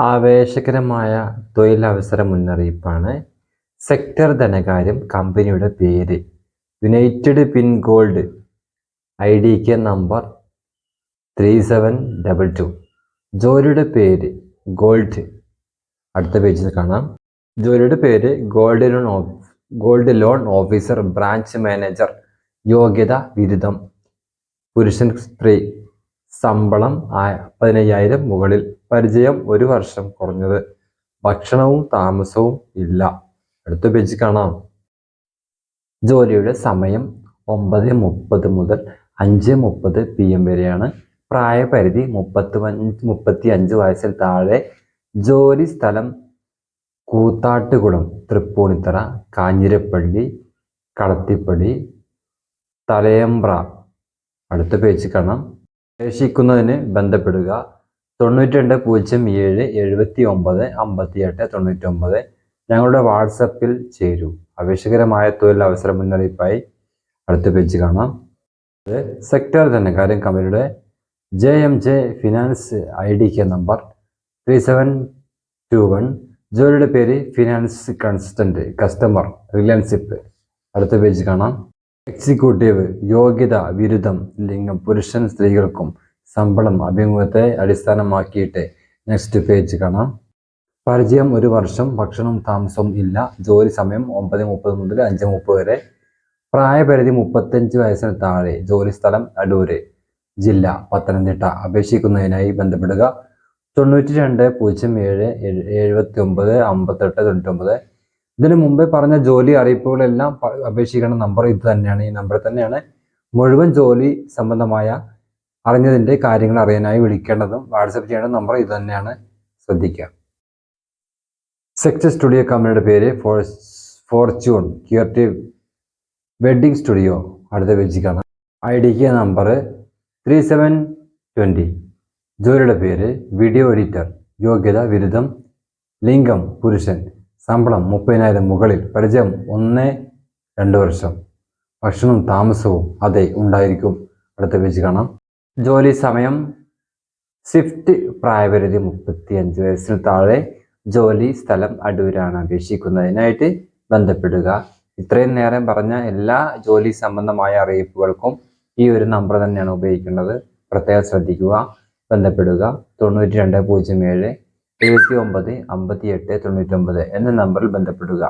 ആവേശകരമായ തൊഴിലവസര മുന്നറിയിപ്പാണ് സെക്ടർ ധനകാര്യം കമ്പനിയുടെ പേര്. United pin Gold I D K number three seven double two ജോലിയുടെ പേര് ഗോൾഡ് അടുത്ത പേജിൽ കാണാം. ജോലിയുടെ പേര് gold loan gold loan officer branch manager യോഗ്യത ബിരുദം. പുരുഷൻ സ്ത്രീ. ശമ്പളം പതിനയ്യായിരം മുകളിൽ. പരിചയം ഒരു വർഷം കുറഞ്ഞത്. ഭക്ഷണവും താമസവും ഇല്ല. അടുത്ത പേജ് കാണാം. ജോലിയുടെ സമയം ഒമ്പത് മുപ്പത് മുതൽ അഞ്ച് മുപ്പത് പി എം വരെയാണ്. പ്രായപരിധി മുപ്പത്തി മുപ്പത്തി അഞ്ച് വയസ്സിൽ താഴെ. ജോലി സ്ഥലം കൂത്താട്ടുകുളം തൃപ്പൂണിത്തറ കാഞ്ഞിരപ്പള്ളി കളത്തിപ്പടി തലയമ്പ്ര. അടുത്ത പേജ് കാണാം. അപേക്ഷിക്കുന്നതിന് ബന്ധപ്പെടുക. തൊണ്ണൂറ്റി രണ്ട് പൂജ്യം ഏഴ് എഴുപത്തി ഒമ്പത് അമ്പത്തി എട്ട് തൊണ്ണൂറ്റി ഒമ്പത് ഞങ്ങളുടെ വാട്സപ്പിൽ ചേരൂ. അപേക്ഷകരമായ തൊഴിൽ അവസര മുന്നറിയിപ്പായി അടുത്ത പേജ് കാണാം. അത് സെക്ടർ ധനകാര്യം കമ്പനിയുടെ J M J Finance I D K number three seven two one. ജോലിയുടെ പേര് ഫിനാൻസ് കൺസൾട്ടന്റ് കസ്റ്റമർ റിലയൻസിപ്പ് അടുത്ത പേജ് കാണാം. എക്സിക്യൂട്ടീവ് യോഗ്യത ബിരുദം ലിംഗം പുരുഷൻ സ്ത്രീകൾക്കും ശമ്പളം അഭിമുഖത്തെ അടിസ്ഥാനമാക്കിയിട്ട് നെക്സ്റ്റ് പേജ് കാണാം. പരിചയം ഒരു വർഷം ഭക്ഷണം താമസവും ഇല്ല ജോലി സമയം ഒമ്പത് മുപ്പത് മുതൽ അഞ്ച് മുപ്പത് വരെ. പ്രായപരിധി മുപ്പത്തഞ്ച് വയസ്സിന് താഴെ ജോലി സ്ഥലം അടൂര് ജില്ല പത്തനംതിട്ട. അപേക്ഷിക്കുന്നതിനായി ബന്ധപ്പെടുക. തൊണ്ണൂറ്റി രണ്ട് പൂജ്യം ഏഴ് എഴു- എഴുപത്തി ഒമ്പത് അമ്പത്തെട്ട് തൊണ്ണൂറ്റി ഒമ്പത് ഇതിനു മുമ്പേ പറഞ്ഞ ജോലി അറിയിപ്പുകളെല്ലാം അപേക്ഷിക്കേണ്ട നമ്പർ ഇത് തന്നെയാണ് ഈ നമ്പർ തന്നെയാണ് മുഴുവൻ ജോലി സംബന്ധമായ അറിഞ്ഞതിന്റെ കാര്യങ്ങൾ അറിയാനായി വിളിക്കേണ്ടതും വാട്സപ്പ് ചെയ്യേണ്ട നമ്പർ ഇത് തന്നെയാണ്. ശ്രദ്ധിക്കുക. സെക്സ് സ്റ്റുഡിയോ കമ്പനിയുടെ പേര് Four Fortune Creative Wedding Studio അടുത്ത പേജിൽ കാണാം. ഐ ഡിക്ക് നമ്പർ ത്രീ സെവൻ ട്വന്റി. ജോലിയുടെ പേര് വീഡിയോ എഡിറ്റർ യോഗ്യത ബിരുദം ലിംഗം പുരുഷൻ. ശമ്പളം മുപ്പതിനായിരം മുകളിൽ. പരിചയം ഒന്ന് രണ്ട് വർഷം. ഭക്ഷണവും താമസവും അതെ ഉണ്ടായിരിക്കും. അടുത്ത പേജ് കാണാം. ജോലി സമയം സ്വിഫ്റ്റ് പ്രായപരിധി മുപ്പത്തി അഞ്ച് വയസ്സിന് താഴെ ജോലി സ്ഥലം അടൂരാണ് അപേക്ഷിക്കുന്നതിനായിട്ട് ബന്ധപ്പെടുക. ഇത്രയും നേരം പറഞ്ഞ എല്ലാ ജോലി സംബന്ധമായ അറിയിപ്പുകൾക്കും ഈ ഒരു നമ്പർ തന്നെയാണ് ഉപയോഗിക്കേണ്ടത്. പ്രത്യേകം ശ്രദ്ധിക്കുക ബന്ധപ്പെടുക. തൊണ്ണൂറ്റി രണ്ട് പൂജ്യം ഏഴ് എഴുപത്തി ഒമ്പത് അമ്പത്തി എട്ട് തൊണ്ണൂറ്റി ഒമ്പത് എന്ന നമ്പറിൽ ബന്ധപ്പെടുക.